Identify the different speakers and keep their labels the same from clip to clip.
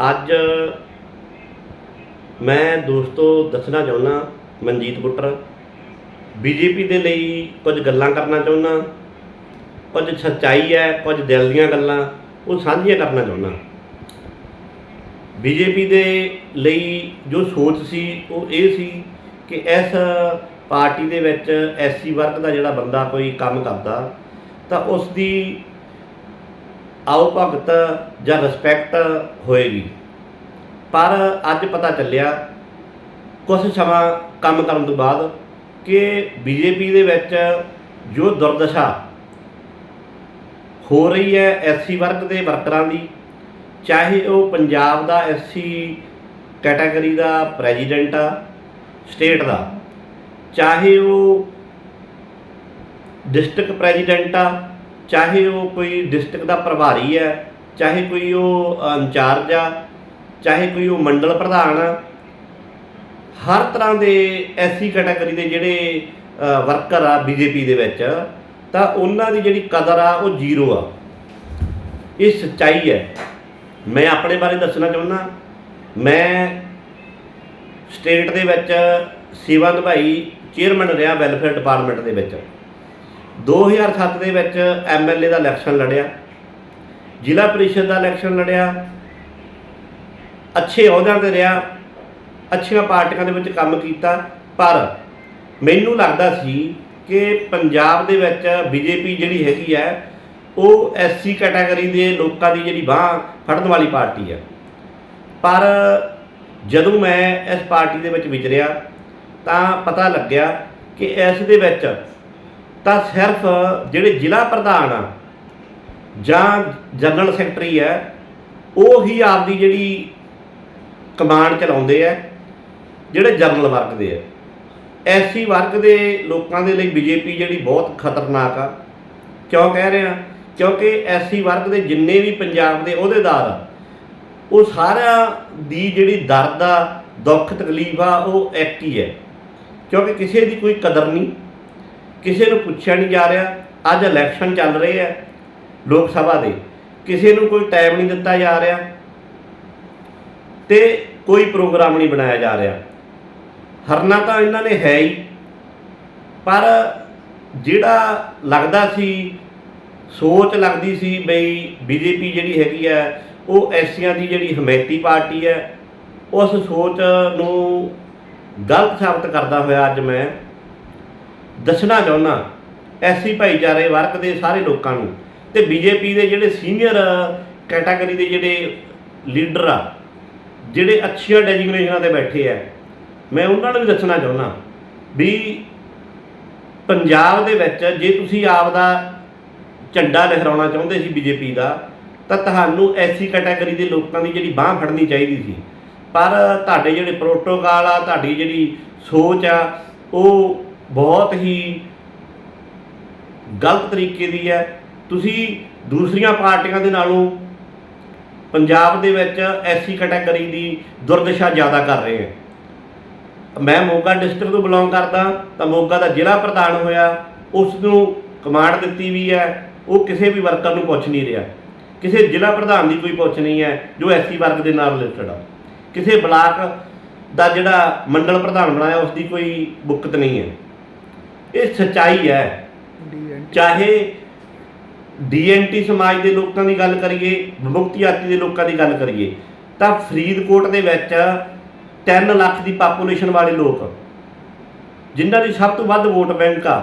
Speaker 1: ਅੱਜ ਮੈਂ ਦੋਸਤੋ ਦੱਸਣਾ ਚਾਹੁੰਦਾ ਮਨਜੀਤ ਪੁੱਤਰ। ਬੀਜੇਪੀ ਦੇ ਲਈ ਕੁਝ ਗੱਲਾਂ ਕਰਨਾ ਚਾਹੁੰਦਾ ਕੁਝ ਸੱਚਾਈ ਹੈ, ਕੁਝ ਦਿਲ ਦੀਆਂ ਗੱਲਾਂ, ਉਹ ਸਾਂਝੀਆਂ ਕਰਨਾ ਚਾਹੁੰਦਾ ਬੀਜੇਪੀ ਦੇ ਲਈ ਜੋ ਸੋਚ ਸੀ, ਉਹ ਇਹ ਸੀ ਕਿ ਇਸ ਪਾਰਟੀ ਦੇ ਵਿੱਚ ਐਸਸੀ ਵਰਗ ਦਾ ਜਿਹੜਾ ਬੰਦਾ ਕੋਈ ਕੰਮ ਕਰਦਾ, ਤਾਂ ਉਸ ਦੀ ਆਓ ਭਗਤ ਜਾਂ ਰਿਸਪੈਕਟ ਹੋਏਗੀ। ਪਰ ਅੱਜ ਪਤਾ ਚੱਲਿਆ ਕੁਝ ਸਮਾਂ ਕੰਮ ਕਰਨ ਤੋਂ ਬਾਅਦ ਕਿ ਬੀਜੇਪੀ ਦੇ ਵਿੱਚ ਜੋ ਦੁਰਦਸ਼ਾ ਹੋ ਰਹੀ ਹੈ ਐਸਸੀ ਵਰਗ ਦੇ ਵਰਕਰਾਂ ਦੀ, ਚਾਹੇ ਉਹ ਪੰਜਾਬ ਦਾ ਐਸਸੀ ਕੈਟਾਗਰੀ ਦਾ ਪ੍ਰੈਜ਼ੀਡੈਂਟ ਆ ਸਟੇਟ ਦਾ, ਚਾਹੇ ਉਹ ਡਿਸਟ੍ਰਿਕਟ ਪ੍ਰੈਜ਼ੀਡੈਂਟ ਆ ਚਾਹੇ ਉਹ ਕੋਈ ਡਿਸਟ੍ਰਿਕਟ ਦਾ ਪ੍ਰਭਾਰੀ ਹੈ, ਚਾਹੇ ਕੋਈ ਉਹ ਇੰਚਾਰਜ ਆ, ਚਾਹੇ ਕੋਈ ਉਹ ਮੰਡਲ ਪ੍ਰਧਾਨ ਆ, ਹਰ ਤਰ੍ਹਾਂ ਦੇ ਐਸੀ ਕੈਟਾਗਰੀ ਦੇ ਜਿਹੜੇ ਵਰਕਰ ਆ ਬੀਜੇਪੀ ਦੇ ਵਿੱਚ, ਤਾਂ ਉਹਨਾਂ ਦੀ ਜਿਹੜੀ ਕਦਰ ਆ ਉਹ ਜ਼ੀਰੋ ਆ। ਇਹ ਸੱਚਾਈ ਹੈ। ਮੈਂ ਆਪਣੇ ਬਾਰੇ ਦੱਸਣਾ ਚਾਹੁੰਦਾ। ਮੈਂ ਸਟੇਟ ਦੇ ਵਿੱਚ ਸੇਵਾ ਨਿਭਾਈ ਚੇਅਰਮੈਨ ਰਿਹਾ ਵੈਲਫੇਅਰ ਡਿਪਾਰਟਮੈਂਟ ਦੇ ਵਿੱਚ। 2007 ਦੇ ਵਿੱਚ ਐਮਐਲਏ ਦਾ ਇਲੈਕਸ਼ਨ ਲੜਿਆ, ਜ਼ਿਲ੍ਹਾ ਪ੍ਰੀਸ਼ਦ ਦਾ ਇਲੈਕਸ਼ਨ ਲੜਿਆ, ਅੱਛੇ ਅਹੁਦਿਆਂ ਤੇ ਰਿਹਾ, ਅੱਛੀਆਂ ਪਾਰਟੀਆਂ ਦੇ ਵਿੱਚ ਕੰਮ ਕੀਤਾ, ਪਰ ਮੈਨੂੰ ਲੱਗਦਾ ਸੀ ਕਿ ਪੰਜਾਬ ਦੇ ਵਿੱਚ ਬੀਜੇਪੀ ਜਿਹੜੀ ਹੈਗੀ ਹੈ, ਉਹ ਐਸਸੀ ਕੈਟਾਗਰੀ ਦੇ ਲੋਕਾਂ ਦੀ ਜਿਹੜੀ ਬਾਹ ਫੜਨ ਵਾਲੀ ਪਾਰਟੀ ਹੈ। ਪਰ ਜਦੋਂ ਮੈਂ ਇਸ ਪਾਰਟੀ ਦੇ ਵਿੱਚ ਵਿਚਰਿਆ, ਤਾਂ ਪਤਾ ਲੱਗਿਆ ਕਿ ਇਸ ਦੇ ਵਿੱਚ ਤਾਂ ਸਿਰਫ ਜਿਹੜੇ ਜ਼ਿਲ੍ਹਾ ਪ੍ਰਧਾਨ ਆ ਜਾਂ ਜਨਰਲ ਸੈਕਟਰੀ ਹੈ, ਉਹ ਹੀ ਆਪਦੀ ਜਿਹੜੀ ਕਮਾਂਡ ਚਲਾਉਂਦੇ ਆ, ਜਿਹੜੇ ਜਨਰਲ ਵਰਗ ਦੇ ਆ। ਐਸੀ ਵਰਗ ਦੇ ਲੋਕਾਂ ਦੇ ਲਈ ਬੀਜੇਪੀ ਜਿਹੜੀ ਬਹੁਤ ਖਤਰਨਾਕ ਆ। ਕਿਉਂ ਕਹਿ ਰਹੇ? ਆ ਕਿਉਂਕਿ ਐਸੀ ਵਰਗ ਦੇ ਜਿੰਨੇ ਵੀ ਪੰਜਾਬ ਦੇ ਅਹੁਦੇਦਾਰ ਆ, ਉਹ ਸਾਰਿਆਂ ਦੀ ਜਿਹੜੀ ਦਰਦ ਆ, ਦੁੱਖ ਤਕਲੀਫ ਆ, ਉਹ ਇੱਕ ਹੀ ਹੈ। ਕਿਉਂਕਿ ਕਿਸੇ ਦੀ ਕੋਈ ਕਦਰ ਨਹੀਂ। ਕਿਸੇ ਨੂੰ ਪੁੱਛਿਆ ਨਹੀਂ ਜਾ ਰਿਹਾ। ਅੱਜ ਇਲੈਕਸ਼ਨ ਚੱਲ ਰਹੇ ਆ ਲੋਕ ਸਭਾ ਦੇ। ਕਿਸੇ ਨੂੰ ਕੋਈ ਟਾਈਮ ਨਹੀਂ ਦਿੱਤਾ ਜਾ ਰਿਹਾ ਤੇ ਕੋਈ ਪ੍ਰੋਗਰਾਮ ਨਹੀਂ ਬਣਾਇਆ ਜਾ ਰਿਹਾ। ਹਰਨਾ ਤਾਂ ਇਹਨਾਂ ਨੇ ਹੈ ਹੀ, ਪਰ ਜਿਹੜਾ ਲੱਗਦਾ ਸੀ, ਸੋਚ ਲੱਗਦੀ ਸੀ ਬਈ ਬੀਜੇਪੀ ਜਿਹੜੀ ਹੈਗੀ ਆ, ਉਹ ਐਸੀਆਂ ਦੀ ਜਿਹੜੀ ਹਮਾਇਤੀ ਪਾਰਟੀ ਹੈ ਉਸ ਸੋਚ ਨੂੰ ਗਲਤ ਸਾਬਤ ਕਰਦਾ ਹੋਇਆ ਅੱਜ ਮੈਂ ਦੱਸਣਾ ਚਾਹੁੰਦਾ, ਐਸੀ ਭਾਈਚਾਰੇ ਵਰਗ ਦੇ ਸਾਰੇ ਲੋਕਾਂ ਨੂੰ। ਤੇ ਬੀਜੇਪੀ ਦੇ ਜਿਹੜੇ ਸੀਨੀਅਰ ਕੈਟਾਗਰੀ ਦੇ ਜਿਹੜੇ ਲੀਡਰ ਆ, ਜਿਹੜੇ ਅੱਛੀਆਂ ਡੈਜੀਗਨੇਸ਼ਨਾਂ ਤੇ ਬੈਠੇ ਆ, ਮੈਂ ਉਹਨਾਂ ਨੂੰ ਵੀ ਦੱਸਣਾ ਚਾਹੁੰਦਾ ਵੀ ਪੰਜਾਬ ਦੇ ਵਿੱਚ ਜੇ ਤੁਸੀਂ ਆਪ ਦਾ ਝੰਡਾ ਲਹਿਰਾਉਣਾ ਚਾਹੁੰਦੇ ਸੀ ਬੀਜੇਪੀ ਦਾ, ਤਾਂ ਤੁਹਾਨੂੰ ਐਸੀ ਕੈਟਾਗਰੀ ਦੇ ਲੋਕਾਂ ਦੀ ਜਿਹੜੀ ਬਾਹ ਫੜਨੀ ਚਾਹੀਦੀ ਸੀ। ਪਰ ਤੁਹਾਡੇ ਜਿਹੜੇ ਪ੍ਰੋਟੋਕਾਲ ਆ, ਤੁਹਾਡੀ ਜਿਹੜੀ ਸੋਚ ਆ, ਉਹ ਬਹੁਤ ਹੀ ਗਲਤ ਤਰੀਕੇ ਦੀ ਹੈ। ਤੁਸੀਂ ਦੂਸਰੀਆਂ ਪਾਰਟੀਆਂ ਦੇ ਨਾਲੋਂ ਪੰਜਾਬ ਦੇ ਵਿੱਚ ਐਸੀ ਕੈਟਾਗਰੀ ਦੀ ਦੁਰਦਸ਼ਾ ਜ਼ਿਆਦਾ ਕਰ ਰਹੇ ਹੈ। ਮੈਂ ਮੋਗਾ ਡਿਸਟ੍ਰਿਕਟ ਤੋਂ ਬਿਲੋਂਗ ਕਰਦਾ, ਤਾਂ ਮੋਗਾ ਦਾ ਜ਼ਿਲ੍ਹਾ ਪ੍ਰਧਾਨ ਹੋਇਆ ਉਸ ਨੂੰ ਕਮਾਂਡ ਦਿੱਤੀ ਵੀ ਹੈ, ਉਹ ਕਿਸੇ ਵੀ ਵਰਕਰ ਨੂੰ ਪੁੱਛ ਨਹੀਂ ਰਿਹਾ। ਕਿਸੇ ਜ਼ਿਲ੍ਹਾ ਪ੍ਰਧਾਨ ਦੀ ਕੋਈ ਪੁੱਛ ਨਹੀਂ ਹੈ, ਜੋ ਐਸੀ ਵਰਗ ਦੇ ਨਾਲ ਰਿਲੇਟਡ ਆ। ਕਿਸੇ ਬਲਾਕ ਦਾ ਜਿਹੜਾ ਮੰਡਲ ਪ੍ਰਧਾਨ ਬਣਾਇਆ ਉਸ ਦੀ ਕੋਈ ਬੁੱਕਤ ਨਹੀਂ ਹੈ। ਇਹ ਸੱਚਾਈ ਹੈ। ਚਾਹੇ ਡੀਐਨਟੀ ਸਮਾਜ ਦੇ ਲੋਕਾਂ ਦੀ ਗੱਲ ਕਰੀਏ ਵਿਮੁਕਤੀ ਆਤੀ ਦੇ ਲੋਕਾਂ ਦੀ ਗੱਲ ਕਰੀਏ ਤਾਂ ਫਰੀਦਕੋਟ ਦੇ ਵਿੱਚ 3 ਲੱਖ ਦੀ ਪਾਪੂਲੇਸ਼ਨ ਵਾਲੇ ਲੋਕ ਜਿਨ੍ਹਾਂ ਦੀ ਸਭ ਤੋਂ ਵੱਧ ਵੋਟ ਬੈਂਕ ਆ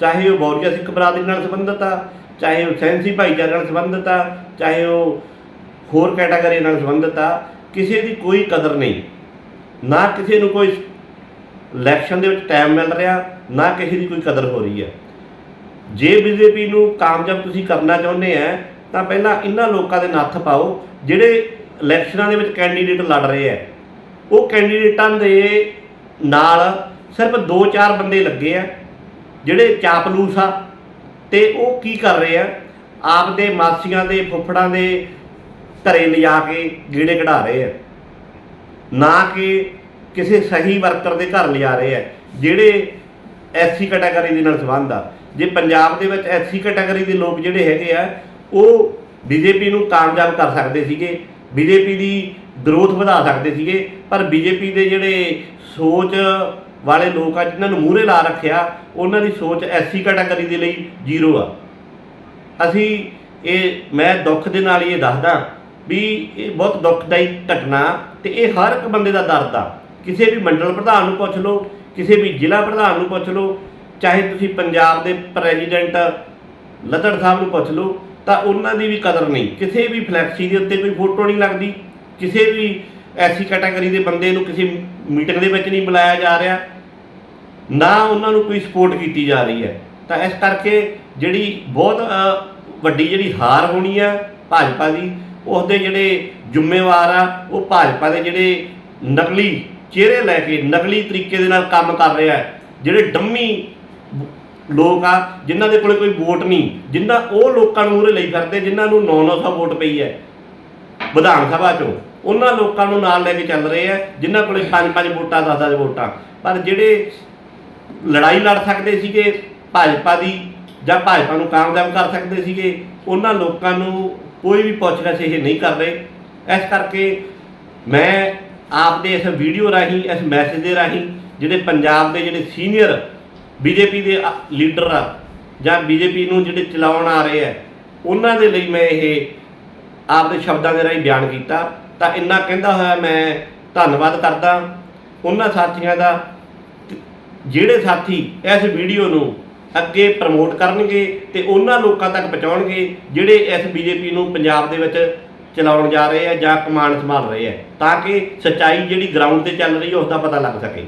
Speaker 1: ਚਾਹੇ ਉਹ ਬੌਰੀਆ ਸਿੱਖ ਬਰਾਦਰੀ ਨਾਲ ਸੰਬੰਧਿਤ ਆ ਚਾਹੇ ਉਹ ਸੈਂਸੀ ਭਾਈਚਾਰੇ ਨਾਲ ਸੰਬੰਧਿਤ ਆ ਚਾਹੇ ਉਹ ਹੋਰ ਕੈਟਾਗਰੀ ਨਾਲ ਸੰਬੰਧਿਤ ਆ ਕਿਸੇ ਦੀ ਕੋਈ ਕਦਰ ਨਹੀਂ। ਨਾ ਕਿਸੇ ਨੂੰ ਕੋਈ ਇਲੈਕਸ਼ਨ ਦੇ ਵਿੱਚ ਟਾਈਮ ਮਿਲ ਰਿਹਾ, ਨਾ ਕਿਸੇ ਦੀ ਕੋਈ ਕਦਰ ਹੋ ਰਹੀ ਹੈ। ਜੇ ਬੀਜੇਪੀ ਨੂੰ ਕਾਮਯਾਬ ਤੁਸੀਂ ਕਰਨਾ ਚਾਹੁੰਦੇ ਆ, ਤਾਂ ਪਹਿਲਾਂ ਇਹਨਾਂ ਲੋਕਾਂ ਦੇ ਨੱਥ ਪਾਓ, ਜਿਹੜੇ ਇਲੈਕਸ਼ਨਾਂ ਦੇ ਵਿੱਚ ਕੈਂਡੀਡੇਟ ਲੜ ਰਹੇ ਆ। ਉਹ ਕੈਂਡੀਡੇਟਾਂ ਦੇ ਨਾਲ ਸਿਰਫ 2-4 ਬੰਦੇ ਲੱਗੇ ਆ, ਜਿਹੜੇ ਚਾਪਲੂਸ ਆ, ਤੇ ਉਹ ਕੀ ਕਰ ਰਹੇ ਆ? ਆਪਦੇ ਮਾਸੀਆਂ ਦੇ ਫੁੱਫੜਾਂ ਦੇ ਘਰੇ ਲਿਜਾ ਕੇ ਗੀੜੇ ਕਢਾ ਰਹੇ ਆ। ਨਾ ਕਿ ਕਿਸੇ ਸਹੀ ਵਰਕਰ ਦੇ ਘਰ ਲਿਜਾ ਰਹੇ ਆ। ਜਿਹੜੇ ਐਸਸੀ ਕੈਟਾਗਰੀ ਦੇ ਨਾਲ ਸੰਬੰਧ ਆ। ਜੇ ਪੰਜਾਬ ਦੇ ਵਿੱਚ ਐਸਸੀ ਕੈਟਾਗਰੀ ਦੇ ਲੋਕ ਜਿਹੜੇ ਹੈਗੇ ਆ, ਉਹ ਬੀਜੇਪੀ ਨੂੰ ਕਾਮਯਾਬ ਕਰ ਸਕਦੇ ਸੀਗੇ ਬੀਜੇਪੀ ਦੀ ਗਰੋਥ ਵਧਾ ਸਕਦੇ ਸੀਗੇ, ਪਰ ਬੀਜੇਪੀ ਦੇ ਜਿਹੜੇ ਸੋਚ ਵਾਲੇ ਲੋਕ ਆ, ਜਿਨ੍ਹਾਂ ਨੂੰ ਮੂਹਰੇ ਲਾ ਰੱਖਿਆ, ਉਹਨਾਂ ਦੀ ਸੋਚ ਐਸੀ ਕੈਟਾਗਰੀ ਦੇ ਲਈ ਜ਼ੀਰੋ ਆ। ਅਸੀਂ ਇਹ, ਮੈਂ ਦੁੱਖ ਦੇ ਨਾਲ ਇਹ ਦੱਸਦਾ ਵੀ ਇਹ ਬਹੁਤ ਦੁੱਖਦਾਈ ਘਟਨਾ ਤੇ ਇਹ ਹਰ ਇੱਕ ਬੰਦੇ ਦਾ ਦਰਦ ਆ। ਕਿਸੇ ਵੀ ਮੰਡਲ ਪ੍ਰਧਾਨ ਨੂੰ ਪੁੱਛ ਲਓ, ਕਿਸੇ ਵੀ ਜ਼ਿਲ੍ਹਾ ਪ੍ਰਧਾਨ ਨੂੰ ਪੁੱਛ ਲਓ, ਚਾਹੇ ਤੁਸੀਂ ਪੰਜਾਬ ਦੇ ਪ੍ਰੈਜ਼ੀਡੈਂਟ ਲੱਦੜ ਸਾਹਿਬ ਨੂੰ ਪੁੱਛ ਲਓ, ਤਾਂ ਉਹਨਾਂ ਦੀ ਵੀ ਕਦਰ ਨਹੀਂ। ਕਿਸੇ ਵੀ ਫਲੈਕਸੀ ਦੇ ਉੱਤੇ ਕੋਈ ਫੋਟੋ ਨਹੀਂ ਲੱਗਦੀ। ਕਿਸੇ ਵੀ ਐਸੀ ਕੈਟਾਗਰੀ ਦੇ ਬੰਦੇ ਨੂੰ ਕਿਸੇ ਮੀਟਿੰਗ ਦੇ ਵਿੱਚ ਨਹੀਂ ਬੁਲਾਇਆ ਜਾ ਰਿਹਾ। ਨਾ ਉਹਨਾਂ ਨੂੰ ਕੋਈ ਸਪੋਰਟ ਕੀਤੀ ਜਾ ਰਹੀ ਹੈ। ਤਾਂ ਇਸ ਕਰਕੇ ਜਿਹੜੀ ਬਹੁਤ ਵੱਡੀ ਜਿਹੜੀ ਹਾਰ ਹੋਣੀ ਆ ਭਾਜਪਾ ਦੀ ਉਸ ਜਿਹੜੇ ਜ਼ਿੰਮੇਵਾਰ ਆ, ਉਹ ਭਾਜਪਾ ਦੇ ਜਿਹੜੇ ਨਕਲੀ ਚਿਹਰੇ ਲੈ ਕੇ ਨਕਲੀ ਤਰੀਕੇ ਦੇ ਨਾਲ ਕੰਮ ਕਰ ਰਿਹਾ ਹੈ। ਜਿਹੜੇ ਡੰਮੀ ਲੋਕ ਆ, ਜਿਨ੍ਹਾਂ ਦੇ ਕੋਲੇ ਕੋਈ ਵੋਟ ਨਹੀਂ ਜਿਨ੍ਹਾਂ ਉਹ ਲੋਕਾਂ ਨੂੰ ਮੂਹਰੇ ਲਈ ਫਿਰਦੇ, ਜਿਨ੍ਹਾਂ ਨੂੰ 9-900 ਵੋਟ ਪਈ ਹੈ ਵਿਧਾਨ ਸਭਾ ਚੋਂ, ਉਹਨਾਂ ਲੋਕਾਂ ਨੂੰ ਨਾਲ ਲੈ ਕੇ ਚੱਲ ਰਹੇ ਆ ਜਿਨ੍ਹਾਂ ਕੋਲੇ 5-5 ਵੋਟਾਂ 10-10 ਵੋਟਾਂ। ਪਰ ਜਿਹੜੇ ਲੜਾਈ ਲੜ ਸਕਦੇ ਸੀਗੇ, ਭਾਜਪਾ ਦੀ ਜਾਂ ਭਾਜਪਾ ਨੂੰ ਕਾਮਯਾਬ ਕਰ ਸਕਦੇ ਸੀਗੇ, ਉਹਨਾਂ ਲੋਕਾਂ ਨੂੰ ਕੋਈ ਵੀ ਪੁੱਛਗਿੱਛ ਇਹ ਨਹੀਂ ਕਰ ਰਹੇ। ਇਸ ਕਰਕੇ ਮੈਂ ਆਪ ਦੇ ਇਸ ਵੀਡੀਓ ਰਾਹੀਂ, ਇਸ ਮੈਸੇਜ ਦੇ ਰਾਹੀਂ ਜਿਹੜੇ ਪੰਜਾਬ ਦੇ ਜਿਹੜੇ ਸੀਨੀਅਰ ਬੀਜੇਪੀ ਦੇ ਅ- ਲੀਡਰ ਆ ਜਾਂ ਬੀਜੇਪੀ ਨੂੰ ਜਿਹੜੇ ਚਲਾਉਣ ਆ ਰਹੇ ਆ, ਉਹਨਾਂ ਦੇ ਲਈ ਮੈਂ ਇਹ ਆਪਦੇ ਸ਼ਬਦਾਂ ਦੇ ਰਾਹੀਂ ਬਿਆਨ ਕੀਤਾ। ਤਾਂ ਇੰਨਾ ਕਹਿੰਦਾ ਹੋਇਆ ਮੈਂ ਧੰਨਵਾਦ ਕਰਦਾ। ਉਹਨਾਂ ਸਾਥੀਆਂ ਦਾ ਜਿਹੜੇ ਸਾਥੀ ਇਸ ਵੀਡੀਓ ਨੂੰ ਅੱਗੇ ਪ੍ਰਮੋਟ ਕਰਨਗੇ ਤੇ ਉਹਨਾਂ ਲੋਕਾਂ ਤੱਕ ਪਹੁੰਚਾਉਣਗੇ, ਜਿਹੜੇ ਇਸ ਬੀਜੇਪੀ ਨੂੰ ਪੰਜਾਬ ਦੇ ਵਿੱਚ ਚਲਾਉਣ ਜਾ ਰਹੇ ਆ ਜਾਂ ਕਮਾਂਡ ਸੰਭਾਲ ਰਹੇ ਆ, ਤਾਂ ਕਿ ਸੱਚਾਈ ਜਿਹੜੀ ਗਰਾਊਂਡ ਤੇ ਚੱਲ ਰਹੀ ਹੈ ਉਸ ਦਾ ਪਤਾ ਲੱਗ ਸਕੇ।